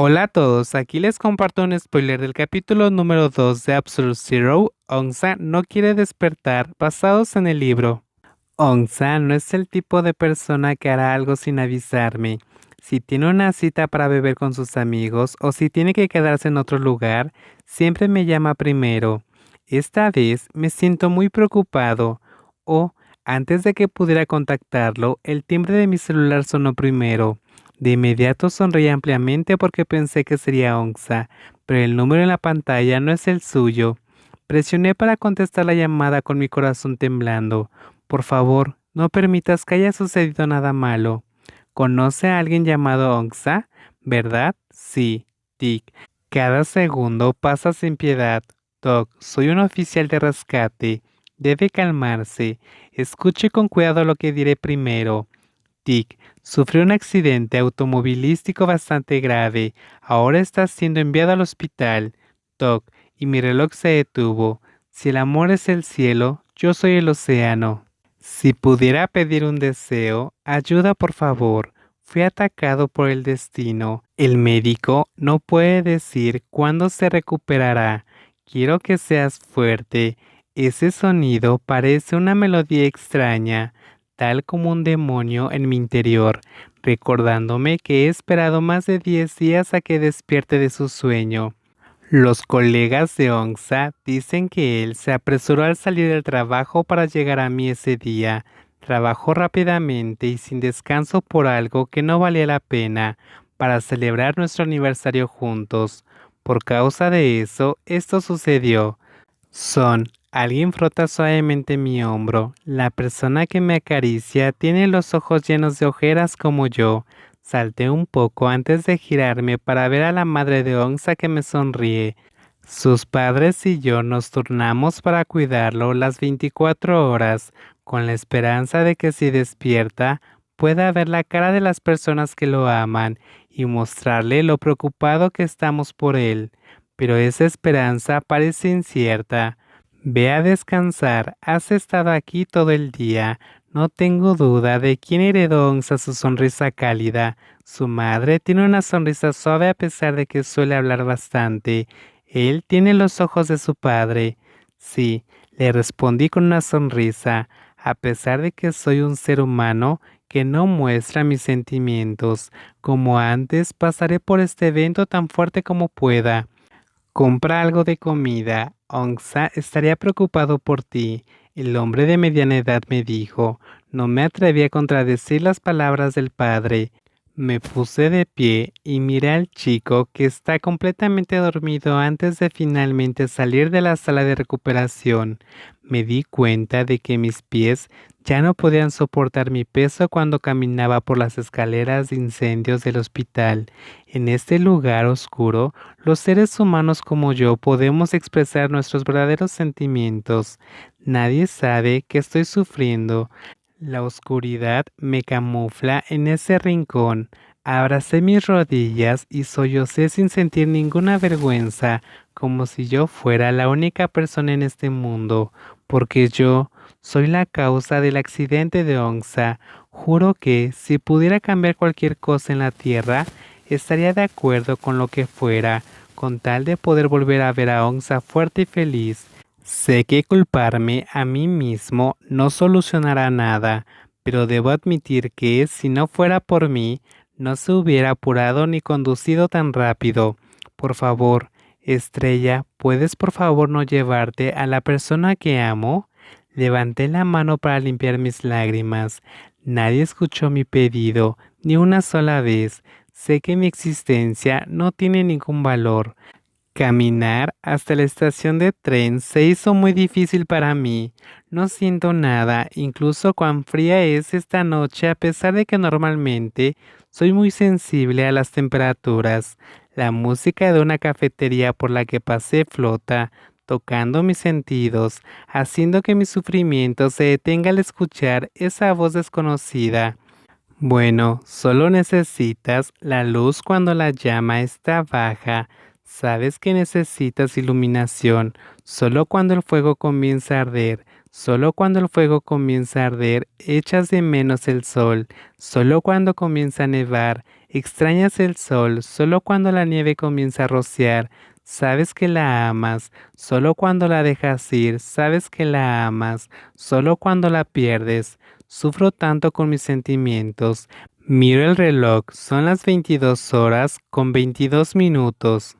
Hola a todos, aquí les comparto un spoiler del capítulo número 2 de Absolute Zero, Onza no quiere despertar, basados en el libro. Onza no es el tipo de persona que hará algo sin avisarme. Si tiene una cita para beber con sus amigos o si tiene que quedarse en otro lugar, siempre me llama primero. Esta vez me siento muy preocupado. O, antes de que pudiera contactarlo, el timbre de mi celular sonó primero. De inmediato sonreí ampliamente porque pensé que sería Onza, pero el número en la pantalla no es el suyo. Presioné para contestar la llamada con mi corazón temblando. Por favor, no permitas que haya sucedido nada malo. ¿Conoce a alguien llamado Onza? ¿Verdad? Sí. Dick. Cada segundo pasa sin piedad. Doc, soy un oficial de rescate. Debe calmarse. Escuche con cuidado lo que diré primero. Sufrió un accidente automovilístico bastante grave. Ahora está siendo enviado al hospital. Doc, y mi reloj se detuvo. Si el amor es el cielo, yo soy el océano. Si pudiera pedir un deseo, ayuda por favor. Fui atacado por el destino. El médico no puede decir cuándo se recuperará. Quiero que seas fuerte. Ese sonido parece una melodía extraña tal como un demonio en mi interior, recordándome que he esperado más de 10 días a que despierte de su sueño. Los colegas de Onza dicen que él se apresuró al salir del trabajo para llegar a mí ese día. Trabajó rápidamente y sin descanso por algo que no valía la pena para celebrar nuestro aniversario juntos. Por causa de eso, esto sucedió. Son Alguien frota suavemente mi hombro. La persona que me acaricia tiene los ojos llenos de ojeras como yo. Salté un poco antes de girarme para ver a la madre de Onza que me sonríe. Sus padres y yo nos turnamos para cuidarlo las 24 horas, con la esperanza de que si despierta pueda ver la cara de las personas que lo aman y mostrarle lo preocupado que estamos por él. Pero esa esperanza parece incierta. Ve a descansar, has estado aquí todo el día. No tengo duda de quién heredó Onza su sonrisa cálida. Su madre tiene una sonrisa suave a pesar de que suele hablar bastante. Él tiene los ojos de su padre. Sí, le respondí con una sonrisa, a pesar de que soy un ser humano que no muestra mis sentimientos. Como antes, pasaré por este evento tan fuerte como pueda. Compra algo de comida, Onza estaría preocupado por ti. El hombre de mediana edad me dijo. No me atreví a contradecir las palabras del padre. Me puse de pie y miré al chico que está completamente dormido antes de finalmente salir de la sala de recuperación. Me di cuenta de que mis pies ya no podían soportar mi peso cuando caminaba por las escaleras de incendios del hospital. En este lugar oscuro, los seres humanos como yo podemos expresar nuestros verdaderos sentimientos. Nadie sabe que estoy sufriendo. La oscuridad me camufla en ese rincón. Abracé mis rodillas y sollocé sin sentir ninguna vergüenza, como si yo fuera la única persona en este mundo, porque yo soy la causa del accidente de Onza. Juro que, si pudiera cambiar cualquier cosa en la Tierra, estaría de acuerdo con lo que fuera, con tal de poder volver a ver a Onza fuerte y feliz. Sé que culparme a mí mismo no solucionará nada, pero debo admitir que si no fuera por mí, no se hubiera apurado ni conducido tan rápido. Por favor, Estrella, ¿puedes por favor no llevarte a la persona que amo? Levanté la mano para limpiar mis lágrimas. Nadie escuchó mi pedido, ni una sola vez. Sé que mi existencia no tiene ningún valor. Caminar hasta la estación de tren se hizo muy difícil para mí. No siento nada, incluso cuán fría es esta noche a pesar de que normalmente soy muy sensible a las temperaturas. La música de una cafetería por la que pasé flota, tocando mis sentidos, haciendo que mi sufrimiento se detenga al escuchar esa voz desconocida. Bueno, solo necesitas la luz cuando la llama está baja. Sabes que necesitas iluminación solo cuando el fuego comienza a arder. Solo cuando el fuego comienza a arder, echas de menos el sol. Solo cuando comienza a nevar, extrañas el sol. Solo cuando la nieve comienza a rociar, sabes que la amas. Solo cuando la dejas ir, sabes que la amas. Solo cuando la pierdes, sufro tanto con mis sentimientos. Miro el reloj, son las 22 horas con 22 minutos.